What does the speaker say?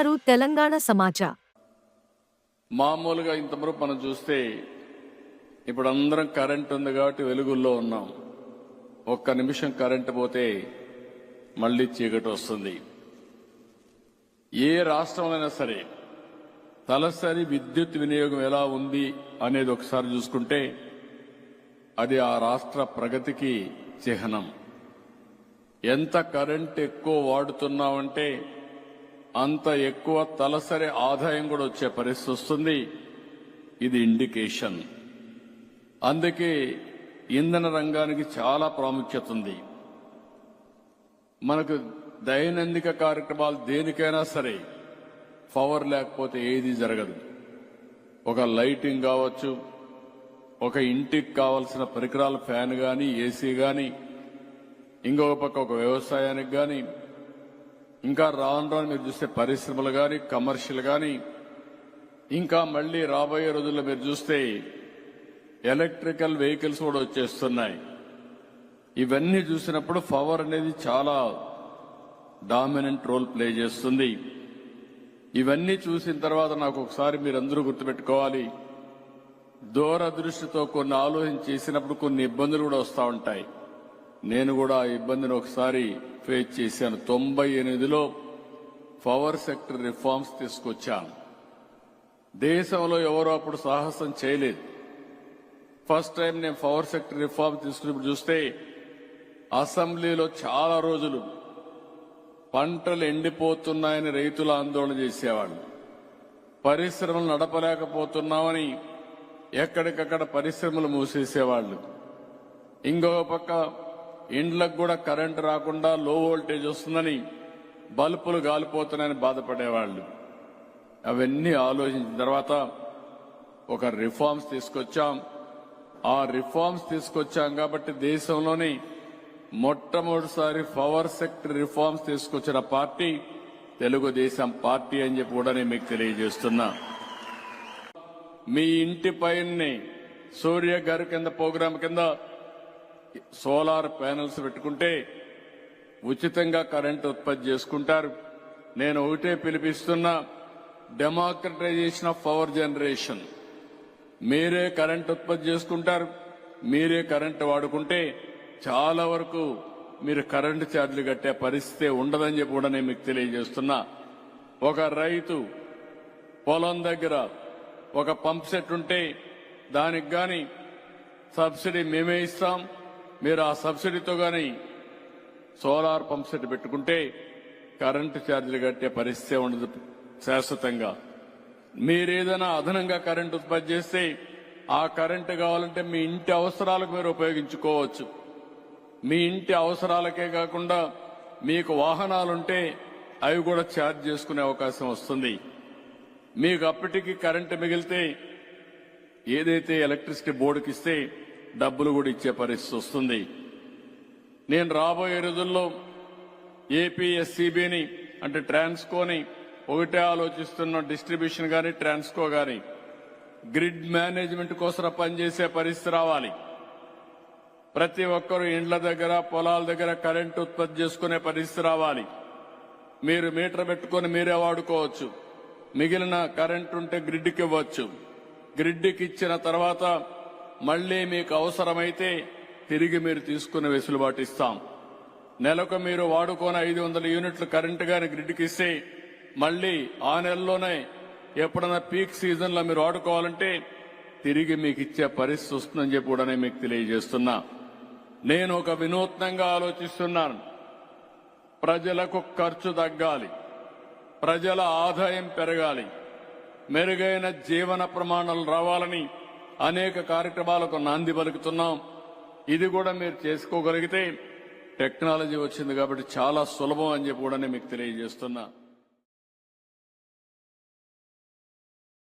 వింటున్నారు తెలంగాణ సమాచార్. మామూలుగా ఇంతవరకు మనం చూస్తే ఇప్పుడు అందరం కరెంట్ ఉంది కాబట్టి వెలుగుల్లో ఉన్నాం. ఒక్క నిమిషం కరెంట్ పోతే మళ్ళీ చీకటి వస్తుంది. ఏ రాష్ట్రంలో సరే తలసరి విద్యుత్ వినియోగం ఎలా ఉంది అనేది ఒకసారి చూసుకుంటే అది ఆ రాష్ట్ర ప్రగతికి చిహ్నం. ఎంత కరెంట్ ఎక్కువ వాడుతున్నామంటే అంత ఎక్కువ తలసరి ఆదాయం కూడా వచ్చే పరిస్థితి వస్తుంది. ఇది ఇండికేషన్. అందుకే ఇంధన రంగానికి చాలా ప్రాముఖ్యత ఉంది. మనకు దైనందిక కార్యక్రమాలు దేనికైనా సరే పవర్ లేకపోతే ఏది జరగదు. ఒక లైటింగ్ కావచ్చు ఒక ఇంటికి కావలసిన పరికరాల ఫ్యాన్ కానీ ఏసీ కానీ ఇంకొక పక్క ఒక వ్యవసాయానికి కానీ ఇంకా రాను రాను మీరు చూస్తే పరిశ్రమలు కానీ కమర్షియల్ కానీ ఇంకా మళ్ళీ రాబోయే రోజుల్లో మీరు చూస్తే ఎలక్ట్రికల్ వెహికల్స్ కూడా వచ్చేస్తున్నాయి. ఇవన్నీ చూసినప్పుడు పవర్ అనేది చాలా డామినెంట్ రోల్ ప్లే చేస్తుంది. ఇవన్నీ చూసిన తర్వాత నాకు ఒకసారి మీరందరూ గుర్తుపెట్టుకోవాలి. దూరదృష్టితో కొన్ని ఆలోచన చేసినప్పుడు కొన్ని ఇబ్బందులు కూడా వస్తూ ఉంటాయి. నేను కూడా ఆ ఇబ్బందిని ఒకసారి ఫేస్ చేశాను. తొంభై ఎనిమిదిలో పవర్ సెక్టర్ రిఫార్మ్స్ తీసుకొచ్చాను. దేశంలో ఎవరో అప్పుడు సాహసం చేయలేదు. ఫస్ట్ టైం నేను పవర్ సెక్టర్ రిఫార్మ్ తీసుకున్నప్పుడు చూస్తే అసెంబ్లీలో చాలా రోజులు పంటలు ఎండిపోతున్నాయని రైతులు ఆందోళన చేసేవాళ్ళు. పరిశ్రమలు నడపలేకపోతున్నామని ఎక్కడికక్కడ పరిశ్రమలు మూసేసేవాళ్ళు. ఇంకొక పక్క ఇండ్లకు కూడా కరెంటు రాకుండా లో వోల్టేజ్ వస్తుందని బల్బులు గాలిపోతున్నాయని బాధపడేవాళ్ళు. అవన్నీ ఆలోచించిన తర్వాత ఒక రిఫార్మ్స్ తీసుకొచ్చాం. ఆ రిఫార్మ్స్ తీసుకొచ్చాం కాబట్టి దేశంలోని మొట్టమొదటిసారి పవర్ సెక్టర్ రిఫార్మ్స్ తీసుకొచ్చిన పార్టీ తెలుగుదేశం పార్టీ అని చెప్పి కూడా నేను మీకు తెలియజేస్తున్నా. మీ ఇంటి పైనే సూర్య గారి కింద ప్రోగ్రాం కింద సోలార్ ప్యానెల్స్ పెట్టుకుంటే ఉచితంగా కరెంట్ ఉత్పత్తి చేసుకుంటారు. నేను ఒకటే పిలిపిస్తున్న డెమోక్రటైజేషన్ ఆఫ్ పవర్ జనరేషన్ మీరే కరెంట్ ఉత్పత్తి చేసుకుంటారు. మీరే కరెంట్ వాడుకుంటే చాలా వరకు మీరు కరెంటు ఛార్జీలు కట్టే పరిస్థితి ఉండదని చెప్పి కూడా నేను మీకు తెలియజేస్తున్నా. ఒక రైతు పొలం దగ్గర ఒక పంప్ సెట్ ఉంటే దానికి గాని సబ్సిడీ మేమే ఇస్తాం. మీరు ఆ సబ్సిడీతో కానీ సోలార్ పంప్ సెట్ పెట్టుకుంటే కరెంటు ఛార్జీలు కట్టే పరిస్థితి ఉండదు శాశ్వతంగా. మీరేదైనా అదనంగా కరెంటు ఉత్పత్తి చేస్తే ఆ కరెంటు కావాలంటే మీ ఇంటి అవసరాలకు మీరు ఉపయోగించుకోవచ్చు. మీ ఇంటి అవసరాలకే కాకుండా మీకు వాహనాలుంటే అవి కూడా ఛార్జ్ చేసుకునే అవకాశం వస్తుంది. మీకు అప్పటికి కరెంటు మిగిలితే ఏదైతే ఎలక్ట్రిసిటీ బోర్డుకి ఇస్తే డబ్బులు కూడా ఇచ్చే పరిస్థితి వస్తుంది. నేను రాబోయే రోజుల్లో ఏపీఎస్సీబీని అంటే ట్రాన్స్కోని ఒకటే ఆలోచిస్తున్న డిస్ట్రిబ్యూషన్ కానీ ట్రాన్స్కో కానీ గ్రిడ్ మేనేజ్మెంట్ కోసం పనిచేసే పరిస్థితి రావాలి. ప్రతి ఒక్కరూ ఇండ్ల దగ్గర పొలాల దగ్గర కరెంట్ ఉత్పత్తి చేసుకునే పరిస్థితి రావాలి. మీరు మీటర్ పెట్టుకొని మీరే వాడుకోవచ్చు. మిగిలిన కరెంట్ ఉంటే గ్రిడ్కి ఇవ్వచ్చు. గ్రిడ్కి ఇచ్చిన తర్వాత మళ్ళీ మీకు అవసరమైతే తిరిగి మీరు తీసుకునే వెసులుబాటు ఇస్తాం. నెలకు మీరు వాడుకోని ఐదు వందల యూనిట్లు కరెంటు గాని గ్రిడ్కి ఇస్తే మళ్ళీ ఆ నెలలోనే ఎప్పుడన్నా పీక్ సీజన్లో మీరు వాడుకోవాలంటే తిరిగి మీకు ఇచ్చే పరిస్థితి వస్తుందని చెప్పి కూడా నేను మీకు తెలియజేస్తున్నా. నేను ఒక వినూత్నంగా ఆలోచిస్తున్నాను. ప్రజలకు ఖర్చు తగ్గాలి. ప్రజల ఆదాయం పెరగాలి. మెరుగైన జీవన ప్రమాణాలు రావాలని అనేక కార్యక్రమాలకు నాంది పలుకుతున్నాం. ఇది కూడా మీరు చేసుకోగలిగితే టెక్నాలజీ వచ్చింది కాబట్టి చాలా సులభం అని చెప్పి కూడా నేను మీకు తెలియజేస్తున్నా.